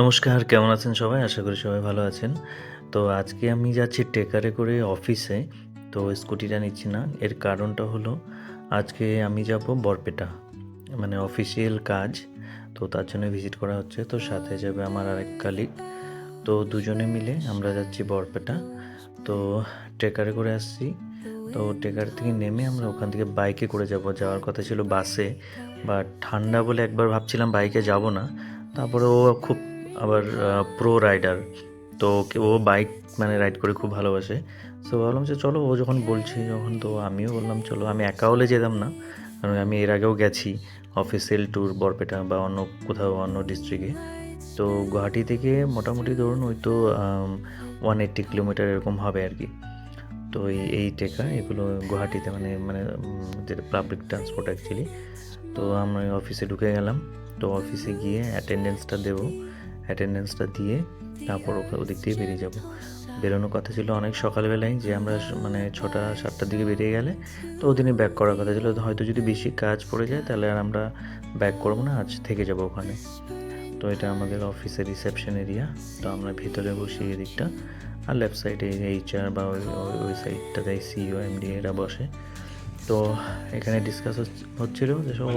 নমস্কার, কেমন আছেন সবাই? আশা করি সবাই ভালো আছেন। তো আজকে আমি যাচ্ছি টেকারে করে অফিসে, তো স্কুটিটা নিচ্ছি না। এর কারণটা হলো, আজকে আমি যাব বরপেটা মানে অফিসিয়াল কাজ। তো তার জন্য ভিজিট করা হচ্ছে। তো সাথে যাবে আমার আরেক কালিক তো দুজনে মিলে আমরা যাচ্ছি বরপেটা। তো ট্রেকারে করে আসছি। তো ট্রেকার থেকে নেমে আমরা ওখান থেকে বাইকে করে যাব। যাওয়ার কথা ছিল বাসে বা ঠান্ডা বলে একবার ভাবছিলাম বাইকে যাব না। তারপরে ও খুব আবার প্রো রাইডার তো ও বাইক মানে রাইড করে খুব ভালোবাসে। তো ভাবলাম যে চলো, ও যখন বলছে যখন তো আমিও বললাম, চলো, আমি একা হলে যেতাম না। কারণ আমি এর আগেও গেছি অফিসিয়াল ট্যুর বরপেটা বা অন্য কোথাও, অন্য ডিস্ট্রিক্টে তো গুয়াহাটি থেকে মোটামুটি ধরুন, ওই তো ওয়ান এইট্টি কিলোমিটার এরকম হবে আর কি। তো এই এই টেকা, এগুলো গুয়াহাটিতে মানে মানে যেটা পাবলিক ট্রান্সপোর্ট অ্যাকচুয়ালি তো আমরা অফিসে ঢুকে গেলাম। তো অফিসে গিয়ে অ্যাটেন্ডেন্সটা দেবো। অ্যাটেন্ডেন্সটা দিয়ে তারপর ওদিক দিয়ে বেরিয়ে যাব। বেরোনোর কথা ছিল অনেক সকালবেলায় যে আমরা মানে ছটা সাতটার দিকে বেরিয়ে গেলে তো ওদিনে ব্যাক করার কথা ছিল। হয়তো যদি বেশি কাজ পড়ে যায় তাহলে আর আমরা ব্যাক করব না আজ থেকে যাব ওখানে। তো এটা আমাদের অফিসের রিসেপশন এরিয়া তো আমরা ভিতরে বসি এদিকটা। আর লেফট সাইডে এইচআর বা ওই ওই- ওই সাইডটাতে সিইও এমডি এরা বসে। তো এখানে ডিসকাস হচ্ছিল যে সব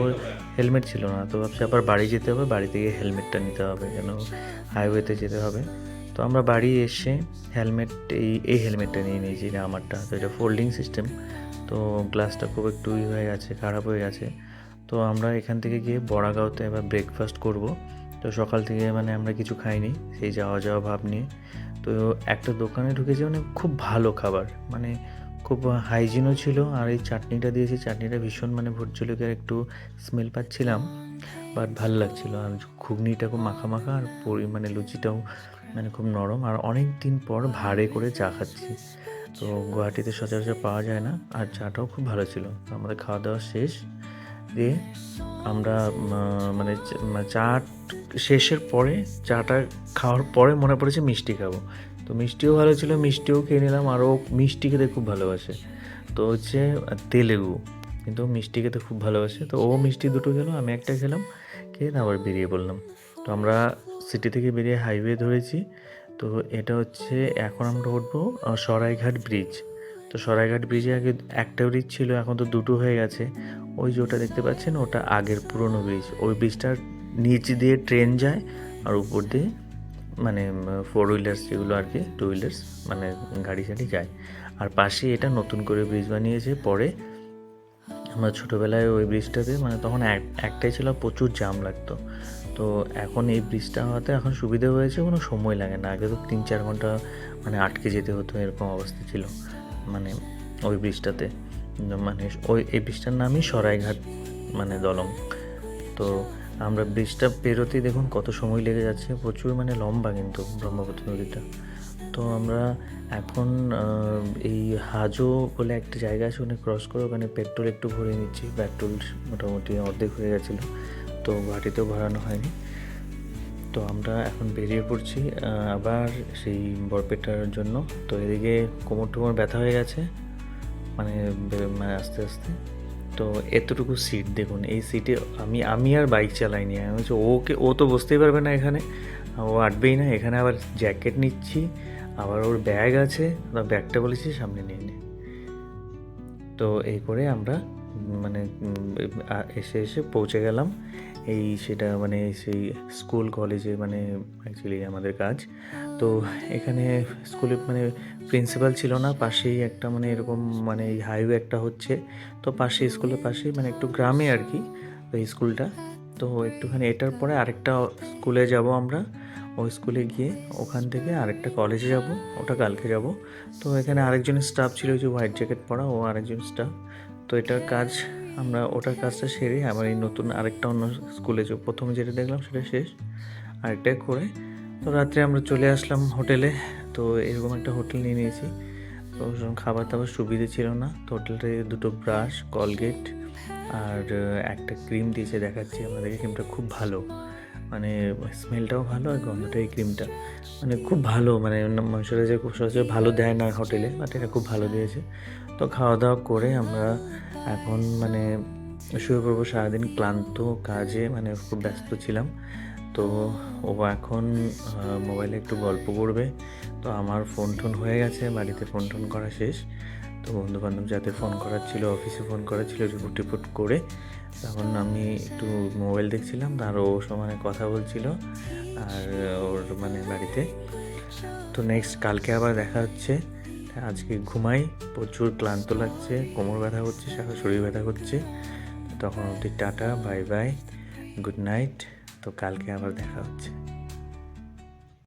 হেলমেট ছিল না তো ভাবছি আবার বাড়ি যেতে হবে বাড়ি থেকে হেলমেটটা নিতে হবে কেন হাইওয়েতে যেতে হবে। তো আমরা বাড়ি এসে হেলমেট এই এই হেলমেটটা নিয়ে নিয়েছি এটা আমারটা তো এটা ফোল্ডিং সিস্টেম তো গ্লাসটা খুব একটু ই হয়ে গেছে খারাপ হয়ে গেছে। তো আমরা এখান থেকে গিয়ে বড়াগাঁওতে এবার ব্রেকফাস্ট করব। তো সকাল থেকে মানে আমরা কিছু খাইনি সেই যাওয়া যাওয়া ভাব নিয়ে। তো একটা দোকানে ঢুকেছি মানে খুব ভালো খাবার মানে খুব হাইজিনও ছিল আর এই চাটনিটা দিয়েছি চাটনিটা ভীষণ মানে ভোট জলকের একটু স্মেল পাচ্ছিলাম বাট ভালো লাগছিল। আর ঘুগনিটা খুব মাখা মাখা আর পরি মানে লুচিটাও মানে খুব নরম। আর অনেক দিন পর ভাড়ে করে চা খাচ্ছি। তো গুয়াহাটিতে সচরাচর পাওয়া যায় না, আর চাটাও খুব ভালো ছিল। আমাদের খাওয়া দাওয়া শেষ দিয়ে আমরা মানে চা- মানে শেষের পরে, চাটা খাওয়ার পরে মনে পড়েছে মিষ্টি খাব। তো মিষ্টিও ভালো ছিল, মিষ্টিও খেয়ে নিলাম। আরও মিষ্টি খেতে খুব ভালোবাসে। তো হচ্ছে তেলেগু, কিন্তু মিষ্টি খেতে খুব ভালোবাসে। তো ও মিষ্টি দুটো খেলো, আমি একটা খেলাম, খেয়ে আবার বেরিয়ে পড়লাম। তো আমরা সিটি থেকে বেরিয়ে হাইওয়ে ধরেছি। তো এটা হচ্ছে এখন আমরা উঠবো সরাইঘাট ব্রিজ। তো সরাইঘাট ব্রিজে আগে একটা ব্রিজ ছিল, এখন তো দুটো হয়ে গেছে। ওই যে ওটা দেখতে পাচ্ছেন, ওটা আগের পুরনো ব্রিজ। ওই ব্রিজটার নিচ দিয়ে ট্রেন যায়, আর উপর দিয়ে মানে ফোর হুইলার্স যেগুলো আর কি টু হুইলার্স মানে গাড়ি সাড়ি যায়। আর পাশে এটা নতুন করে ব্রিজ বানিয়েছে। পরে আমরা ছোটোবেলায় ওই ব্রিজটাতে মানে তখন এক- একটাই ছিল, প্রচুর জাম লাগতো। তো এখন এই ব্রিজটা হওয়াতে এখন সুবিধা হয়েছে, কোনো সময় লাগে না। আগে তো তিন, চার ঘণ্টা মানে আটকে যেতে হতো, এরকম অবস্থা ছিল মানে ওই ব্রিজটাতে মানে ওই, এই ব্রিজটার নামই সরাইঘাট মানে দলং। তো আমরা ব্রিজটা পেরোতেই দেখুন কত সময় লেগে যাচ্ছে। প্রচুর মানে লম্বা কিন্তু ব্রহ্মপুত্র নদীটা। তো আমরা এখন এই হাজো বলে একটা জায়গা আছে, ওখানে ক্রস করে ওখানে পেট্রোল একটু ভরে নিচ্ছি। পেট্রোল মোটামুটি অর্ধেক হয়ে গেছিল, তো ঘাটিতেও ভরানো হয়নি। তো আমরা এখন বেরিয়ে পড়ছি আবার সেই বরপেটার জন্য। তো এদিকে কোমর টোমর ব্যথা হয়ে গেছে মানে মানে আস্তে আস্তে। তো এতটুকু সিট দেখুন, এই সিটে আমি আমি আর বাইক চালাইনি। আমি বলছি, ওকে, ও তো বসতেই পারবে না এখানে। ও আটবেই না, এখানে আবার জ্যাকেট নিচ্ছি, আবার ওর ব্যাগ আছে। ব্যাগটা বলেছি সামনে নিয়ে নে। তো এই করে আমরা মানে এসে এসে পৌঁছে গেলাম। এই সেটা মানে সেই স্কুল, কলেজে মানে অ্যাকচুয়ালি আমাদের কাজ। তো এখানে স্কুলে মানে প্রিন্সিপাল ছিল না, পাশেই একটা মানে এরকম মানে এই হাইওয়ে একটা হচ্ছে। তো পাশে স্কুলের পাশেই মানে একটু গ্রামে আর কি, ওই স্কুলটা। তো একটুখানি এটার পরে আরেকটা স্কুলে যাব আমরা। ওই স্কুলে গিয়ে ওখান থেকে আরেকটা কলেজে যাব, ওটা কালকে যাব। তো এখানে আরেকজন স্টাফ ছিল যে হোয়াইট জ্যাকেট পরা, ও আরেকজন স্টাফ তো এটার কাজ আমরা, ওটার কাজটা সেরে আবার এই নতুন আরেকটা অন্য স্কুলে যে প্রথমে যেটা দেখলাম সেটা শেষ, আরেকটা করে। তো রাত্রে আমরা চলে আসলাম হোটেলে, তো এরকম একটা হোটেল নিয়ে নিয়েছি। তো খাবার দাবার সুবিধে ছিল না। তো হোটেলটায় দুটো ব্রাশ, কলগেট আর একটা ক্রিম দিয়েছে, দেখাচ্ছি আমাদেরকে ক্রিমটা খুব ভালো। মানে স্মেলটাও ভালো আর গন্ধটা এই ক্রিমটা মানে খুব ভালো মানে যে খুব সহজে ভালো দেয় না হোটেলে বাট এটা খুব ভালো দিয়েছে। তো খাওয়া দাওয়া করে আমরা এখন মানে শুয়ে পড়ব সারাদিন ক্লান্ত কাজে মানে খুব ব্যস্ত ছিলাম। তো ও এখন মোবাইলে একটু গল্প করবে। তো আমার ফোন টোন হয়ে গেছে, বাড়িতে ফোন টোন করা শেষ। তো বন্ধু বান্ধব যাদের ফোন করার ছিল, অফিসে ফোন করার ছিল রিপোর্ট টিপোর্ট করে তখন আমি একটু মোবাইল দেখছিলাম আর ও সমানে কথা বলছিল আর ওর মানে বাড়িতে। তো নেক্সট কালকে আবার দেখা হচ্ছে, আজকে ঘুমাই, প্রচুর ক্লান্ত লাগছে, কোমর ব্যথা হচ্ছে, সারা শরীর ব্যথা করছে। তখন অবধি tata bye bye good night তো কালকে আবার দেখা হচ্ছে।